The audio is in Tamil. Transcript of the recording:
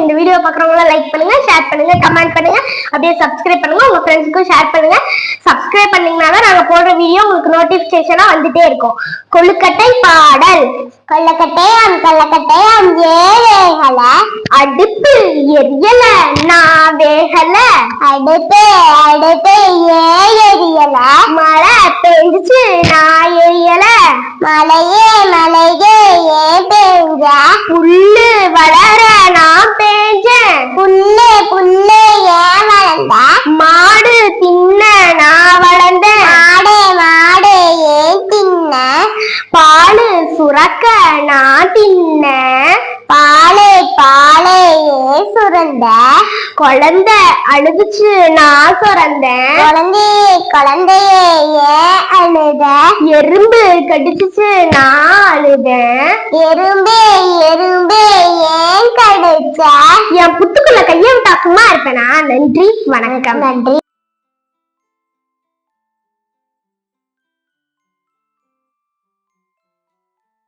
இந்த வீடியோ பாக்குறவங்க லைக் பண்ணுங்க ஷேர் பண்ணுங்க கமெண்ட் பண்ணுங்க. அப்படியே சப்ஸ்கிரைப் பண்ணுங்க உங்க ஃப்ரெண்ட்ஸ்க்கும் ஷேர் பண்ணுங்க. சப்ஸ்கிரைப் பண்ணீங்கன்னா நாங்க போடுற வீடியோ உங்களுக்கு நோட்டிபிகேஷனா வந்துட்டே இருக்கும். கொழுக்கட்டை பாடல். கொள்ளக்கட்டையாம் கொள்ளக்கட்டையாம் ஏழேகல அடுப்பு எரியல நான் வேகல அடுப்பு அடுப்பு ஏன் எரியல? மழை பெஞ்சுச்சு நான் எரியல. மழையே மழையே ஏன் பெஞ்ச புல்லு வளர நான் பேஞ்சேன் புல்லு புல்லு ஏன் வளர்ந்த மாடு தின்ன நான் வளர்ந்தேன் மாடு மாடு ஏன் தின்ன பாலு சுரக்க நான் தின்ன பாலு பாலு ஏன் சுரந்த குழந்தை அழுதுச்சு நான் சுரந்தேன் குழந்தையே குழந்தையே ஏன் அழுத. எறும்பு கடிச்சிச்சு நான் அழுதேன் எறும்பு எறும்பு ஏன் கடிச்ச? என் புத்துக்குள்ள கையை விட்டா சும்மா இருப்பேனா? நன்றி வணக்கம். நன்றி.